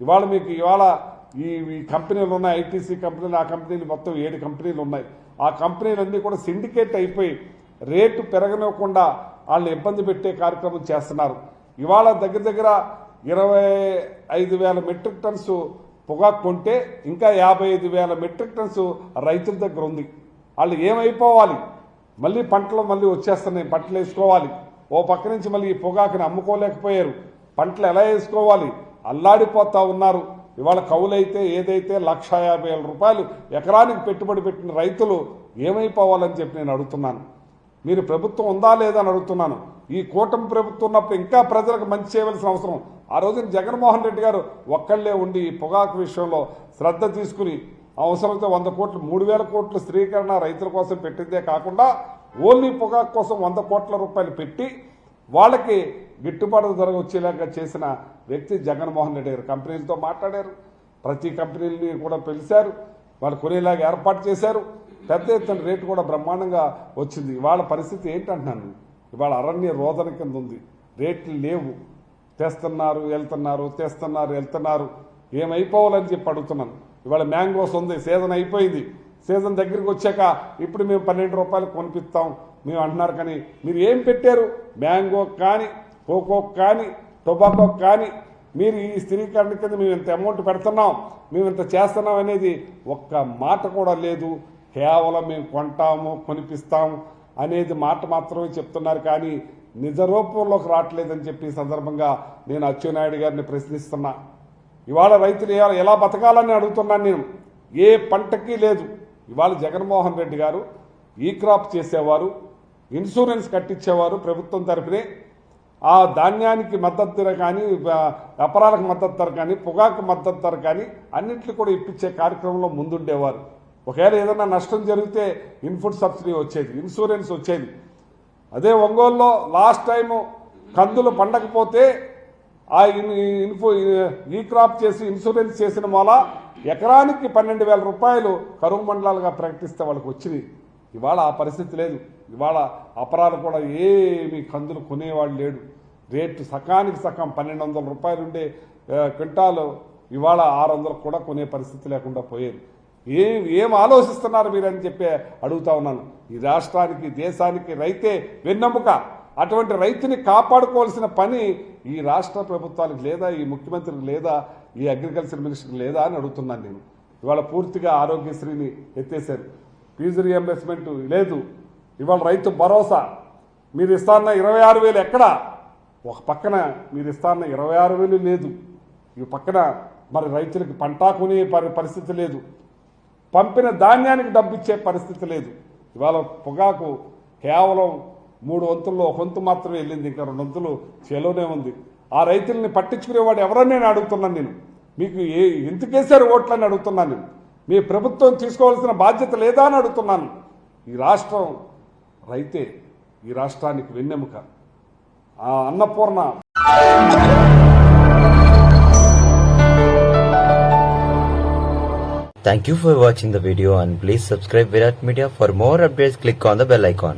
ఇవాళ మీకు ఇవాళ ఈ ఈ కంపెనీలు ఉన్నాయి ఐటీసీ కంపెనీలు ఆ కంపెనీలు మొత్తం ఏడు కంపెనీలు ఉన్నాయి. ఆ కంపెనీలన్నీ కూడా సిండికేట్ అయిపోయి రేటు పెరగనివ్వకుండా వాళ్ళని ఇబ్బంది పెట్టే కార్యక్రమం చేస్తున్నారు. ఇవాళ దగ్గర దగ్గర ఇరవై ఐదు వేల మెట్రిక్ టన్స్ పొగాకు కొంటే ఇంకా యాభై ఐదు వేల మెట్రిక్ టన్స్ రైతుల దగ్గర ఉంది. వాళ్ళు ఏమైపోవాలి? మళ్ళీ పంటలు మళ్ళీ వచ్చేస్తున్నాయి పంటలు వేసుకోవాలి. ఓ పక్క నుంచి మళ్ళీ ఈ పొగాకుని అమ్ముకోలేకపోయారు. పంటలు ఎలా వేసుకోవాలి? అల్లాడిపోతా ఉన్నారు. ఇవాళ కవులైతే ఏదైతే లక్ష యాభై వేల రూపాయలు ఎకరానికి పెట్టుబడి పెట్టిన రైతులు ఏమైపోవాలని చెప్పి నేను అడుగుతున్నాను. మీరు ప్రభుత్వం ఉందా లేదా అని అడుగుతున్నాను. ఈ కూటమి ప్రభుత్వం ఉన్నప్పుడు ఇంకా ప్రజలకు మంచి చేయవలసిన అవసరం. ఆ రోజున జగన్మోహన్ రెడ్డి గారు ఒక్కళ్ళే ఉండి ఈ పొగాకు విషయంలో శ్రద్ధ తీసుకుని అవసరమైతే వంద కోట్లు మూడు వేల కోట్లు స్త్రీకరణ రైతుల కోసం పెట్టిందే కాకుండా ఓన్లీ పొగాకు కోసం వంద కోట్ల రూపాయలు పెట్టి వాళ్ళకి గిట్టుబాటు ధర వచ్చేలాగా చేసిన వ్యక్తి జగన్మోహన్ రెడ్డి గారు. కంపెనీలతో మాట్లాడారు. ప్రతి కంపెనీని కూడా పిలిచారు. వాళ్ళు కొనేలాగా ఏర్పాటు చేశారు. పెద్ద ఎత్తున రేటు కూడా బ్రహ్మాండంగా వచ్చింది. ఇవాళ పరిస్థితి ఏంటంటున్నాను? ఇవాళ అరణ్య రోదన కింద ఉంది. రేట్లు లేవు. తెస్తున్నారు వెళ్తున్నారు తెస్తున్నారు వెళ్తున్నారు. ఏమైపోవాలని చెప్పి అడుగుతున్నాను. ఇవాళ మ్యాంగోస్ ఉంది. సీజన్ అయిపోయింది. సీజన్ దగ్గరికి వచ్చాక ఇప్పుడు మేము పన్నెండు రూపాయలు కొనిపిస్తాం. మేము అంటున్నారు కానీ మీరు ఏం పెట్టారు? మ్యాంగో కానీ కోకో కానీ టొబాకో కానీ మీరు ఈ స్థిరీకరణ కింద మేము ఇంత అమౌంట్ పెడుతున్నాం మేము ఇంత చేస్తున్నాం అనేది ఒక్క మాట కూడా లేదు. కేవలం మేము కొంటాము కొనిపిస్తాము అనేది మాట మాత్రమే చెప్తున్నారు కానీ నిజ రూపంలోకి రావట్లేదని చెప్పి సందర్భంగా నేను అచ్చెన్నాయుడు గారిని ప్రశ్నిస్తున్నా. ఇవాళ రైతులు ఎలా ఎలా బతకాలని అడుగుతున్నాను నేను. ఏ పంటకి లేదు. ఇవాళ జగన్మోహన్ రెడ్డి గారు ఈ క్రాప్ చేసేవారు ఇన్సూరెన్స్ కట్టించేవారు ప్రభుత్వం తరఫునే. ఆ ధాన్యానికి మద్దతు ధర కానీ అపరాలకు మద్దతు ధర కానీ పొగాకు మద్దతు ధర కానీ అన్నింటినీ కూడా ఇప్పించే కార్యక్రమంలో ముందుండేవారు. ఒకవేళ ఏదైనా నష్టం జరిగితే ఇన్పుట్ సబ్సిడీ వచ్చేది ఇన్సూరెన్స్ వచ్చేది. అదే ఒంగోలులో లాస్ట్ టైం కందులు పండకపోతే ఆ ఇన్- ఇన్ఫో ఈ క్రాప్ చేసి ఇన్సూరెన్స్ చేసిన వల్ల ఎకరానికి పన్నెండు వేల రూపాయలు కరువు మండలాలుగా ప్రకటిస్తే వాళ్ళకి వచ్చినాయి. ఇవాళ ఆ పరిస్థితి లేదు. ఇవాళ అపరాలు కూడా ఏమి కందులు కొనేవాడు లేడు. రేటు సకానికి సగం పన్నెండు వందల రూపాయలు ఉండే క్వింటాలు ఇవాళ ఆరు వందలు కూడా కొనే పరిస్థితి లేకుండా పోయేది. ఏం ఏం ఆలోచిస్తున్నారు మీరని చెప్పి అడుగుతా ఉన్నాను. ఈ రాష్ట్రానికి దేశానికి రైతే వెన్నెముక. అటువంటి రైతుని కాపాడుకోవాల్సిన పని ఈ రాష్ట్ర ప్రభుత్వానికి లేదా ఈ ముఖ్యమంత్రికి లేదా ఈ అగ్రికల్చర్ మినిస్టర్కి లేదా అని అడుగుతున్నాను నేను. ఇవాళ పూర్తిగా ఆరోగ్యశ్రీని ఎత్తేసారు ఫీజు రియంబర్స్మెంట్ లేదు. ఇవాళ రైతు భరోసా. మీరు ఇస్తాన్న ఇరవై ఆరు వేలు ఎక్కడ? ఒక పక్కన మీరు ఇస్తాన్న ఇరవై ఆరు వేలు లేదు. ఈ పక్కన మరి రైతులకు పంట కొనే పరిస్థితి లేదు. పంపిన ధాన్యానికి డబ్బు ఇచ్చే పరిస్థితి లేదు. ఇవాళ పొగాకు కేవలం మూడు వంతుల్లో ఒక వంతు మాత్రమే వెళ్ళింది. ఇంకా రెండు వంతులు చేలోనే ఉంది. ఆ రైతుల్ని పట్టించుకునేవాడు ఎవరని నేను అడుగుతున్నాను నేను. మీకు ఏ ఎందుకేశారు ఓట్లని అడుగుతున్నాను నేను. మీ ప్రభుత్వం తీసుకోవాల్సిన బాధ్యత లేదా అని అడుగుతున్నాను. ఈ రాష్ట్రం రైతే ఈ రాష్ట్రానికి వెన్నెముక ఆ Annapurna Thank you for watching the video and please subscribe Virat Media for more updates click on the bell icon.